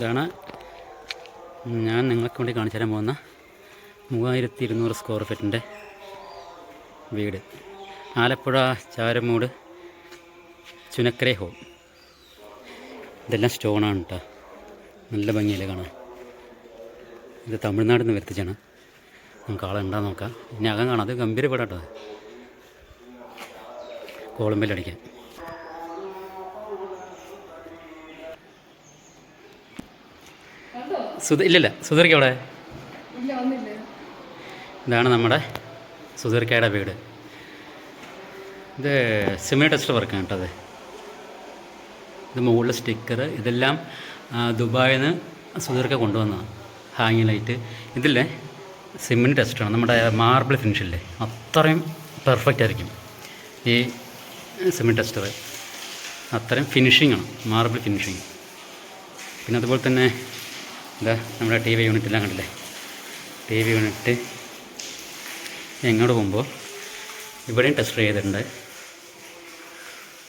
ഇതാണ്. ഞാൻ നിങ്ങൾക്ക് വേണ്ടി കാണിച്ചു തരാൻ പോകുന്ന മൂവായിരത്തി ഇരുന്നൂറ് സ്ക്വയർ ഫീറ്റിന്റെ വീട്. ആലപ്പുഴ ചാരമൂട് ചുനക്കരെ ഹോം ഇതെല്ലാം സ്റ്റോണാണ് കേട്ടോ നല്ല ഭംഗിയല്ലേ കാണാൻ. ഇത് തമിഴ്നാട്ടിൽ നിന്ന് വരുത്തിച്ചാണ്. നമുക്ക് ആളെ ഉണ്ടാ നോക്കാം. ഇനി അകം കാണാം. അത് ഗംഭീര വീടാട്ടോ അത് കോളമ്പല്ലടിക്കാൻ സുധ ഇല്ലില്ല സുധീർക്ക അവിടെ ഇതാണ് നമ്മുടെ സുധീർക്കയുടെ വീട്. ഇത് സിമി ടെസ്റ്റ് വർക്കാണ് കേട്ടോ അത്. ഇത് മുകളിൽ സ്റ്റിക്കർ ഇതെല്ലാം ദുബായിൽ നിന്ന് സുധീർക്ക കൊണ്ടുവന്നതാണ് ഹാങ്ങിങ് ലൈറ്റ് ഇതില്ലേ? സിമിലി ടെസ്റ്റാണ് നമ്മുടെ മാർബിൾ ഫിനിഷില്ലേ അത്രയും പെർഫെക്റ്റ് ആയിരിക്കും ഈ സിമിലി ടെസ്റ്റർ അത്രയും ഫിനിഷിംഗ് ആണ് മാർബിൾ ഫിനിഷിങ് പിന്നെ അതുപോലെ തന്നെ എന്താ നമ്മുടെ ടി വി യൂണിറ്റെല്ലാം കണ്ടില്ലേ? ടി വി യൂണിറ്റ് എങ്ങോട്ട് പോകുമ്പോൾ ഇവിടെയും ടെസ്റ്റർ ചെയ്തിട്ടുണ്ട്.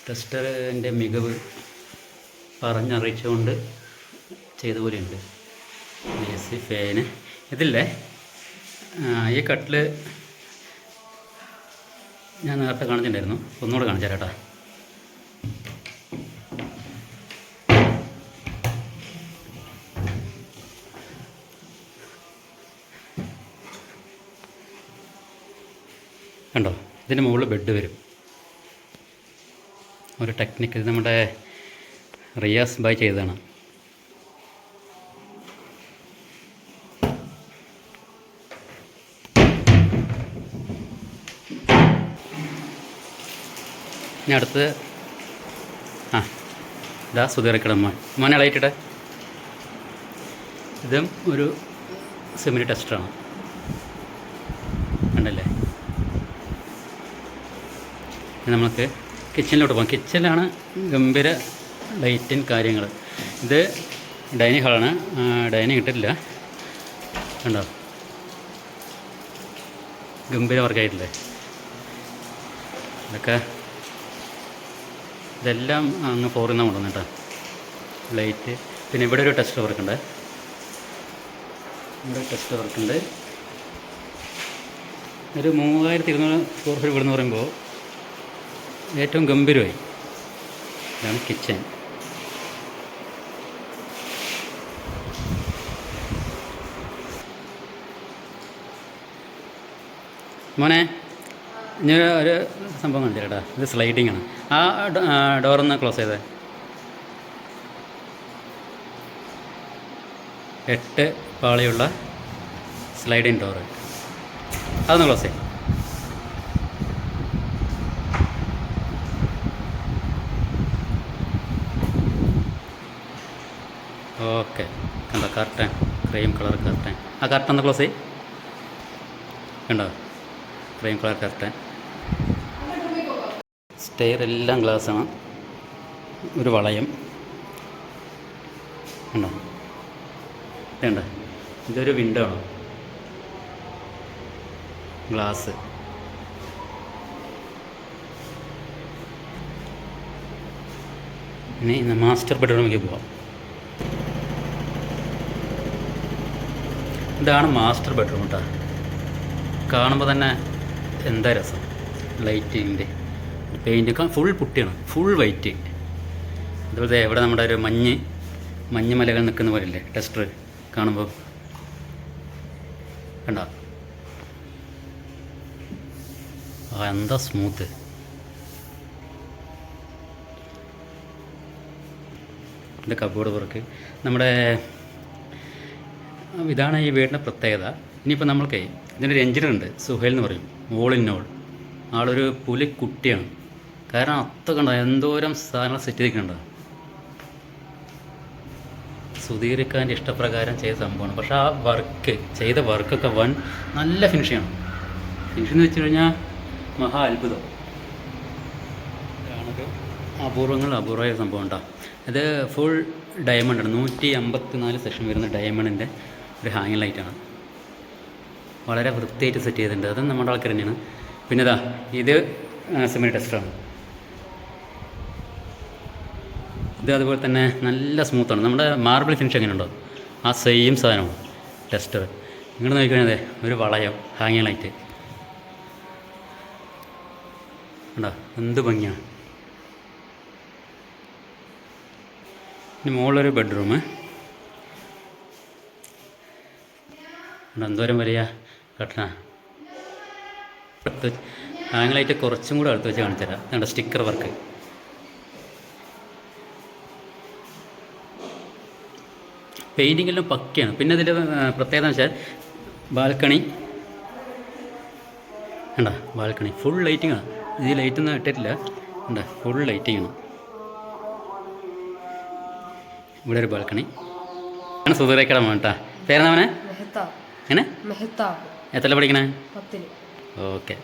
ടെസ്റ്ററിന്റെ മികവ് പറഞ്ഞറിയിച്ചുകൊണ്ട് ചെയ്ത പോലെയുണ്ട്. എ സി ഫാന് ഇതില്ലേ ഈ കട്ടിൽ ഞാൻ നേരത്തെ കാണിച്ചിട്ടുണ്ടായിരുന്നു. ഒന്നുകൂടെ കാണിച്ചു കണ്ടോ? ഇതിന് മുകളിൽ ബെഡ് വരും. ഒരു ടെക്നിക്ക് ഇത് നമ്മുടെ റിയാസ് ബൈ ചെയ്തതാണ്. ഇനി അടുത്ത് ആ ഇതാ സുതീറക്കിടമ്മ മോനെ ഇളയിട്ടിട്ടെ ഇതും ഒരു സെമിനി ടെസ്റ്ററാണ് കണ്ടല്ലേ ഇനി നമുക്ക് കിച്ചണിലോട്ട് പോകാം. കിച്ചണിലാണ് ഗംഭീര ലൈറ്റിൻ കാര്യങ്ങൾ ഇത് ഡൈനിങ് ഹാളാണ് ഡൈനിങ് ഇട്ടിട്ടില്ല. കണ്ടോ? ഗംഭീര വർക്കായിട്ടില്ലേ ഇതൊക്കെ ഇതെല്ലാം അങ്ങ് ഫോറിൽ നിന്നാണ് കൊണ്ടുവന്നത് കേട്ടോ. ലൈറ്റ് പിന്നെ ഇവിടെ ഒരു ടെസ്റ്റ് വർക്കുണ്ട് ഇവിടെ ടെസ്റ്റ് വർക്കുണ്ട് ഒരു മൂവായിരത്തി ഇരുന്നൂറ് സ്ക്വയർ ഫീറ്റ് വീടെന്ന് പറയുമ്പോൾ ഏറ്റവും ഗംഭീരമായി. ഇതാണ് കിച്ചൺ മോനെ ഇനി ഒരു- സംഭവം കണ്ടില്ല കേട്ടോ ഇത് സ്ലൈഡിങ് ആണ്. ആ ഡോറൊന്ന് ക്ലോസ് ചെയ്തേ. എട്ട് പാളിയുള്ള സ്ലൈഡിങ് ഡോറ് അതൊന്ന് ക്ലോസ് ചെയ്യും. ഓക്കെ. കണ്ടോ കർട്ടൻ ക്രീം കളർ കർട്ടൻ ആ കർട്ടൻ ഒന്ന് ക്ലോസ് ചെയ് കണ്ടോ? ക്രീം കളർ കർട്ടൻ സ്റ്റെയർ എല്ലാം ഗ്ലാസ്സാണ് ഒരു വളയം. കണ്ടോ? ഇതുണ്ട്. ഇതൊരു വിൻഡോ ആണ്. ഗ്ലാസ് ഇനി മാസ്റ്റർ ബെഡ്റൂമിലേക്ക് പോവാം. ഇതാണ് മാസ്റ്റർ ബെഡ്റൂം കേട്ടോ കാണുമ്പോൾ തന്നെ എന്താ രസം? ലൈറ്റിന്റെ പെയിന്റ് ഫുൾ പുട്ടിയാണ്. ഫുൾ വൈറ്റ് അതുപോലെ എവിടെ നമ്മുടെ ഒരു മഞ്ഞ് മഞ്ഞ് മലകൾ നിൽക്കുന്ന പോലെ ഇല്ലേ ടെസ്റ്റർ കാണുമ്പോൾ കണ്ട എന്താ സ്മൂത്ത് എന്റെ കബോർഡ് വർക്ക് നമ്മുടെ ഇതാണ് ഈ വീടിന്റെ പ്രത്യേകത. ഇനിയിപ്പോൾ നമ്മൾക്ക് ഇതിന്റെ ഒരു എഞ്ചിനീയർ ഉണ്ട് സുഹേൽ എന്ന് പറയും. ഓൾ ഇൻ ഓൾ ആളൊരു പുലിക്കുട്ടിയാണ് കാരണം അത്ര കണ്ട എന്തോരം സാധനങ്ങൾ സെറ്റ് ചെയ്തിട്ടുണ്ടോ സുധീർക്കാന്റെ ഇഷ്ടപ്രകാരം ചെയ്ത സംഭവമാണ്. പക്ഷേ ആ വർക്ക് ചെയ്ത വർക്കൊക്കെ വൺ നല്ല ഫിനിഷിങ്ങാണ് ഫിനിഷിംഗ് എന്ന് വെച്ച് കഴിഞ്ഞാൽ മഹാ അത്ഭുതം. ഇതാണൊരു അപൂർവങ്ങൾ അപൂർവമായ സംഭവം ഉണ്ടാകും ഇത് ഫുൾ ഡയമണ്ട് ആണ്. നൂറ്റി അമ്പത്തി നാല് സെഷൻ വരുന്ന ഡയമണ്ടിന്റെ ഒരു ഹാങ്ങിങ് ലൈറ്റാണ് വളരെ വൃത്തിയായിട്ട് സെറ്റ് ചെയ്തിട്ടുണ്ട്. അതും നമ്മുടെ ആൾക്കാർ തന്നെയാണ്. പിന്നെ ഇതാ ഇത് സെമി ടെസ്റ്ററാണ് ഇത് അതുപോലെ തന്നെ നല്ല സ്മൂത്താണ് നമ്മുടെ മാർബിൾ ഫിനിഷ് എങ്ങനെയുണ്ടോ? ആ സെയിം സാധനമാണ്. ടെസ്റ്റർ ഇങ്ങോട്ട് നോക്കിക്കഴിഞ്ഞാൽ ഒരു വളയം ഹാങ്ങിങ് ലൈറ്റ് ഉണ്ടോ എന്ത് ഭംഗിയാണ്. ഇനി മുകളിലൊരു ബെഡ്റൂം എന്തോരം വലിയ കട്ടണ? അടുത്ത് ഹാങ് കുറച്ചും കൂടെ അടുത്ത് വെച്ച് കാണിച്ചു തരാം. നിങ്ങളുടെ സ്റ്റിക്കർ വർക്ക് പെയിന്റിങ്ങെല്ലാം പക്കയാണ്. പിന്നെ അതിന്റെ പ്രത്യേകത എന്ന് വെച്ചാൽ ബാൽക്കണി. കണ്ട ബാൽക്കണി. ഫുൾ ലൈറ്റിങ്ങാണ് ഇത് ലൈറ്റൊന്നും ഇട്ടിട്ടില്ല. ഉണ്ട് ഫുൾ ലൈറ്റിങ്ങാണ് ഇവിടെ ഒരു ബാൽക്കണി. ആണ് സുധീറേക്കട കേട്ടാ. പേരെന്താ അവനെ എങ്ങനെ? എത്ര പഠിക്കണേ? ഓക്കെ.